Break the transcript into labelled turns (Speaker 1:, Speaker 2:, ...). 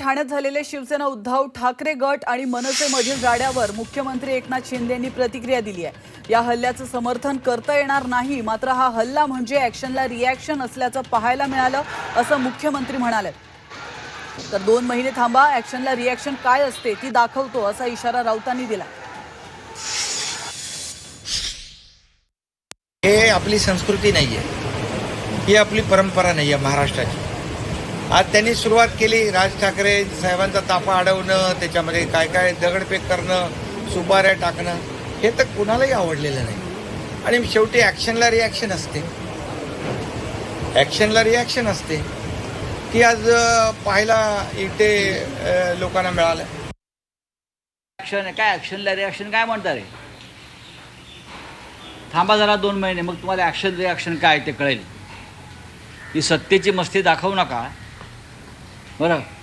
Speaker 1: ठाण्यात झालेले शिवसेना उद्धव ठाकरे गट आणि मनसेमधील गाड्यावर मुख्यमंत्री एकनाथ शिंदे यांनी प्रतिक्रिया दिली आहे. या हल्ल्याचं समर्थन करता येणार नाही मात्र हा हल्ला म्हणजे ॲक्शनला रिॲक्शन असल्याचं पाहायला मिळालं असं मुख्यमंत्री म्हणाले. तर दोन महिने थांबा ॲक्शनला रिॲक्शन काय असते ती दाखवतो असा इशारा राऊतांनी दिला.
Speaker 2: हे आपली संस्कृती नाही आहे ही आपली परंपरा नाही आहे महाराष्ट्राची. आज त्यांनी सुरुवात केली. राज ठाकरे साहेबांचा ताफा अडवणं त्याच्यामध्ये काय काय दगडफेक करणं सुपाऱ्या टाकणं हे तर कुणालाही आवडलेलं नाही. आणि शेवटी ॲक्शनला रिॲक्शन असते. ॲक्शनला रिॲक्शन असते. ती आज पाहायला इथे लोकांना मिळालं.
Speaker 3: ॲक्शन काय ॲक्शनला रिॲक्शन काय म्हणता रे? थांबा जरा दोन महिने मग तुम्हाला ॲक्शन रिॲक्शन काय ते कळेल. ही सत्तेची मस्ती दाखवू नका. 没呢。